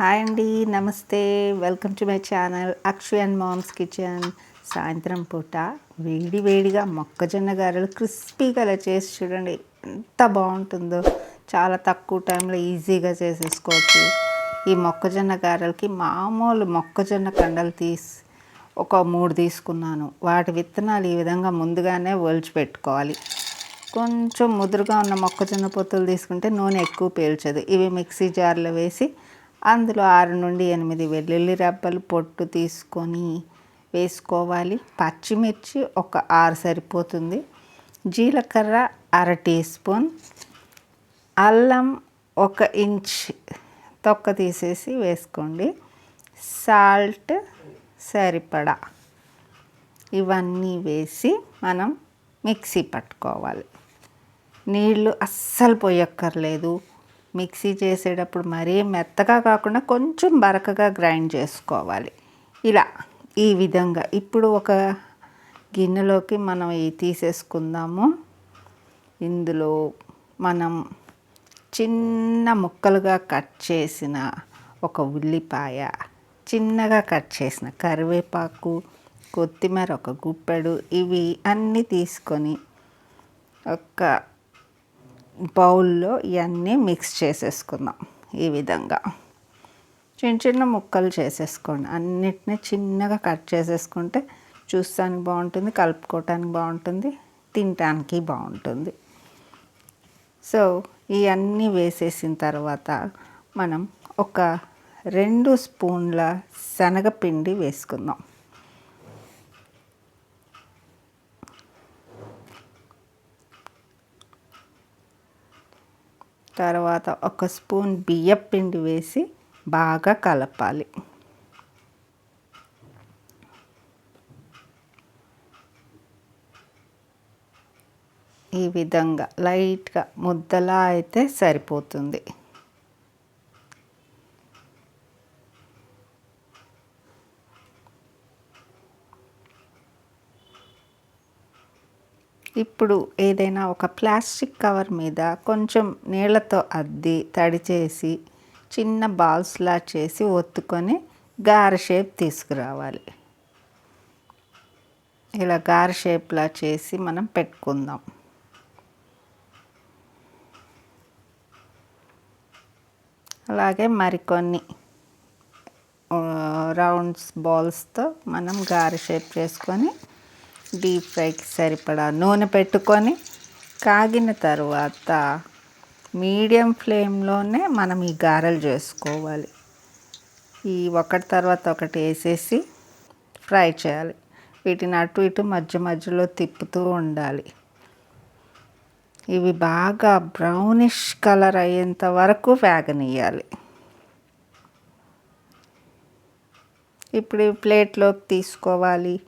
Hi అండి నమస్తే. Welcome to my channel Akshu and mom's kitchen. సాయంత్రం పూట వేడి వేడిగా మొక్కజొన్న గారెలు క్రిస్పీగా అలా చేసి చూడండి ఎంత బాగుంటుందో. చాలా తక్కువ టైంలో ఈజీగా చేసేసుకోవచ్చు. ఈ మొక్కజొన్న గారెలకి మామూలు మొక్కజొన్న కండలు తీసి ఒక మూడు తీసుకున్నాను. వాటి విత్తనాలు ఈ విధంగా ముందుగానే ఒలిచి పెట్టుకోవాలి. కొంచెం ముదురుగా ఉన్న మొక్కజొన్న పొత్తులు తీసుకుంటే నూనె ఎక్కువ పీల్చదు. ఇవి మిక్సీ జార్లో వేసి అందులో ఆరు నుండి ఎనిమిది వెల్లుల్లి రబ్బలు పొట్టు తీసుకొని వేసుకోవాలి. పచ్చిమిర్చి ఒక ఆరు సరిపోతుంది. జీలకర్ర అర టీ స్పూన్. అల్లం ఒక ఇంచ్ తొక్క తీసేసి వేసుకోండి. సాల్ట్ సరిపడా. ఇవన్నీ వేసి మనం మిక్సీ పట్టుకోవాలి. నీళ్ళు అస్సలు పోయక్కర్లేదు. మిక్సీ చేసేటప్పుడు మరీ మెత్తగా కాకుండా కొంచెం బరకగా గ్రైండ్ చేసుకోవాలి. ఇలా ఈ విధంగా. ఇప్పుడు ఒక గిన్నెలోకి మనం ఇవి తీసేసుకుందాము. ఇందులో మనం చిన్న ముక్కలుగా కట్ చేసిన ఒక ఉల్లిపాయ చిన్నగా కట్ చేసిన కరివేపాకు కొత్తిమీర ఒక గుప్పెడు ఇవి అన్నీ తీసుకొని ఒక బౌల్లో ఇవన్నీ మిక్స్ చేసేసుకుందాం ఈ విధంగా. చిన్న చిన్న ముక్కలు చేసేసుకోండి. అన్నిటినీ చిన్నగా కట్ చేసేసుకుంటే చూస్తానికి బాగుంటుంది కలుపుకోవటానికి బాగుంటుంది తినటానికి బాగుంటుంది. సో ఇవన్నీ వేసేసిన తర్వాత మనం ఒక రెండు స్పూన్ల శనగపిండి వేసుకుందాం. తర్వాత ఒక స్పూన్ బియ్యం పిండి వేసి బాగా కలపాలి. ఈ విధంగా లైట్గా ముద్దలా అయితే సరిపోతుంది. ఇప్పుడు ఏదైనా ఒక ప్లాస్టిక్ కవర్ మీద కొంచెం నీళ్ళతో అద్ది తడి చేసి చిన్న బాల్స్లా చేసి ఒత్తుకొని గార షేప్ తీసుకురావాలి. ఇలా గార షేప్లా చేసి మనం పెట్టుకుందాం. అలాగే మరికొన్ని రౌండ్స్ బాల్స్తో మనం గారె షేప్ చేసుకొని డీప్ ఫ్రైకి సరిపడా నూనె పెట్టుకొని కాగిన తర్వాత మీడియం ఫ్లేమ్లోనే మనం ఈ గారెలు చేసుకోవాలి. ఈ ఒకటి తర్వాత ఒకటి వేసేసి ఫ్రై చేయాలి. వీటిని అటు ఇటు మధ్య మధ్యలో తిప్పుతూ ఉండాలి. ఇవి బాగా బ్రౌనిష్ కలర్ అయ్యేంత వరకు వేగనీయాలి ఇప్పుడు ప్లేట్లోకి తీసుకోవాలి.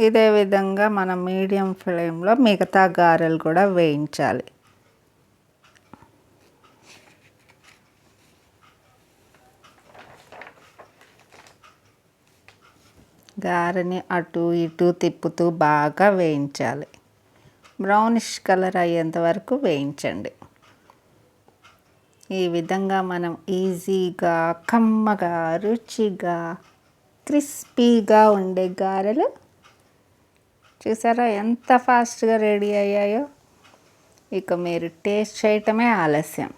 ఇదే విధంగా మనం మీడియం ఫ్లేమ్లో మిగతా గారెలు కూడా వేయించాలి. గారెని అటు ఇటు తిప్పుతూ బాగా వేయించాలి. బ్రౌనిష్ కలర్ అయ్యేంత వరకు వేయించండి. ఈ విధంగా మనం ఈజీగా కమ్మగా రుచిగా క్రిస్పీగా ఉండే గారెలు చూసారా ఎంత ఫాస్ట్గా రెడీ అయ్యాయో? ఇక మీరు టేస్ట్ చేయటమే ఆలస్యం.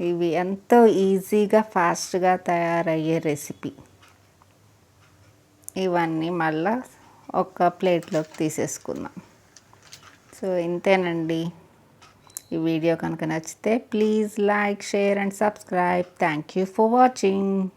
ఇవి ఎంతో ఈజీగా ఫాస్ట్గా తయారయ్యే రెసిపీ. ఇవన్నీ మళ్ళా ఒక ప్లేట్లోకి తీసేసుకుందాం. సో ఇంతేనండి. ఈ వీడియో కనుక నచ్చితే please like share and subscribe. Thank you for watching.